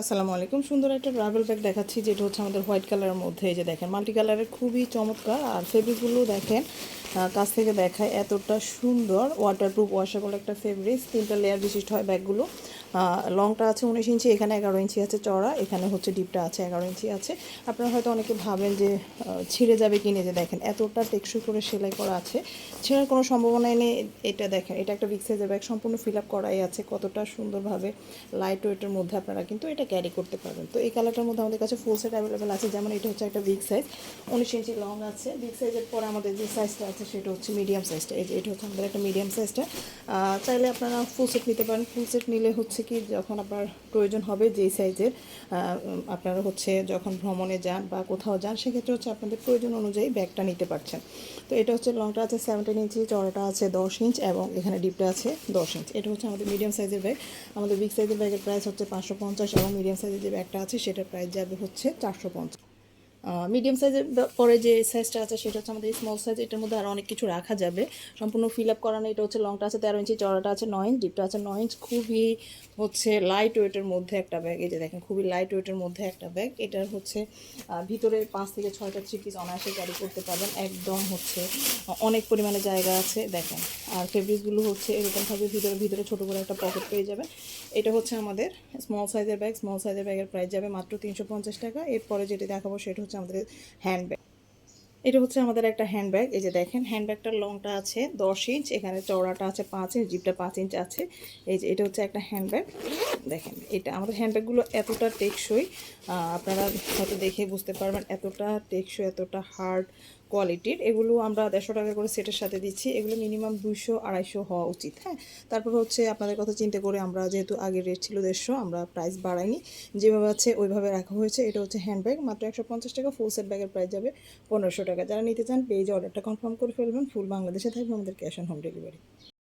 আসসালামু আলাইকুম। সুন্দর একটা ট্রাভেল ব্যাগ দেখাচ্ছি, যেটা হচ্ছে আমাদের হোয়াইট কালারের মধ্যে যে দেখেন মাল্টি কালারের খুবই চমৎকার। আর ফেব্রিকগুলো দেখেন কাছ থেকে দেখায় এতটা সুন্দর। ওয়াটারপ্রুফ ওয়াশেবল একটা ফেব্রিক তিনটা লেয়ার বিশিষ্ট হয় ব্যাগগুলো লংটা আছে উনিশ ইঞ্চি, এখানে এগারো ইঞ্চি আছে চড়া এখানে হচ্ছে ডিপটা আছে এগারো ইঞ্চি আছে। আপনারা হয়তো অনেকে ভাবেন যে ছিঁড়ে যাবে কিনে যে দেখেন, এতটা টেকসই করে সেলাই করা আছে। ছেঁড়ার কোনো সম্ভাবনা নেই, এটা দেখেন, এটা একটা বিগ সাইজের ব্যাগ সম্পূর্ণ ফিল আপ করাই আছে, কতটা সুন্দরভাবে লাইট ওয়েটের মধ্যে আপনারা কিন্তু এটা ক্যারি করতে পারবেন। তো এই কালারটার মধ্যে আমাদের কাছে ফুল সেট অ্যাভেলেবেল আছে, যেমন এটা হচ্ছে একটা বিগ সাইজ উনিশ ইঞ্চি লং আছে। বিগ সাইজের পরে আমাদের যে সাইজটা আছে, সেটা হচ্ছে মিডিয়াম সাইজটা এই যে এটা হচ্ছে আমাদের একটা মিডিয়াম সাইজটা চাইলে আপনারা ফুল সেট নিতে পারেন ফুল সেট নিলে হচ্ছে কি যখন আপনার প্রয়োজন হবে যেই সাইজের আপনারা হচ্ছে যখন ভ্রমণে যান বা কোথাও যান, সেক্ষেত্রে হচ্ছে আপনাদের প্রয়োজন অনুযায়ী ব্যাগটা নিতে পারছেন। তো এটা হচ্ছে লংটা আছে সেভেন্টিন ইঞ্চি চড়াটা আছে দশ ইঞ্চ এবং এখানে ডিপটা আছে দশ ইঞ্চ এটা হচ্ছে আমাদের মিডিয়াম সাইজের ব্যাগ আমাদের বিগ সাইজের ব্যাগের প্রাইস হচ্ছে পাঁচশো পঞ্চাশ এবং মিডিয়াম সাইজের যে ব্যাগটা আছে, সেটার প্রাইস যাবে হচ্ছে চারশো পঞ্চাশ। মিডিয়াম সাইজের পরে যে সাইজটা আছে, সেটা হচ্ছে আমাদের স্মল সাইজ এটার মধ্যে আরও অনেক কিছু রাখা যাবে। সম্পূর্ণ ফিল আপ করানো এটা হচ্ছে লংটা আছে তেরো ইঞ্চি চড়াটা আছে নয় ইঞ্চ ডিপটা আছে নয় ইঞ্চ খুবই হচ্ছে লাইট ওয়েটের মধ্যে একটা ব্যাগ এই যে দেখেন, খুবই লাইট ওয়েটের মধ্যে একটা ব্যাগ এটার হচ্ছে ভিতরে পাঁচ থেকে ছয়টা থ্রি পিস অনায়াসে ক্যারি করতে পারবেন, একদম হচ্ছে অনেক পরিমাণে জায়গা আছে, দেখেন। আর ফেব্রিকগুলো হচ্ছে এরকমভাবে ভিতরে ভিতরে ছোটো করে একটা পকেট পেয়ে যাবেন এটা হচ্ছে আমাদের স্মল সাইজের ব্যাগ স্মল সাইজের ব্যাগের প্রাইস যাবে মাত্র তিনশো পঞ্চাশ টাকা। এরপরে যেটি দেখাবো, সেটা হচ্ছে আমাদের হ্যান্ডব্যাগ এটা হচ্ছে আমাদের একটা হ্যান্ডব্যাগ এই যে দেখেন হ্যান্ডব্যাগটার লংটা আছে দশ ইঞ্চ এখানে চওড়াটা আছে পাঁচ ইঞ্চ জিপটা পাঁচ ইঞ্চ আছে। এই যে এটা হচ্ছে একটা হ্যান্ডব্যাগ দেখেন, এটা আমাদের হ্যান্ডব্যাগগুলো এতটা টেকসই আপনারা হয়তো দেখে বুঝতে পারবেন এতটা টেকসই, এতটা হার্ড কোয়ালিটির এগুলো আমরা দেড়শো টাকা করে সেটের সাথে দিচ্ছি। এগুলো মিনিমাম দুইশো, আড়াইশো হওয়া উচিত হ্যাঁ? তারপর হচ্ছে আপনাদের কথা চিন্তা করে আমরা যেহেতু আগের রেট ছিল দেড়শো, আমরা প্রাইস বাড়াইনি। যেভাবে আছে ওইভাবে রাখা হয়েছে। এটা হচ্ছে হ্যান্ডব্যাগ মাত্র একশো পঞ্চাশ টাকা ফুল সেট ব্যাগের প্রাইস যাবে পনেরোশো টাকা। যারা নিতে চান পেজে অর্ডারটা কনফার্ম করে ফেলবেন। ফুল বাংলাদেশে থাকবে আমাদের ক্যাশ অন হোম ডেলিভারি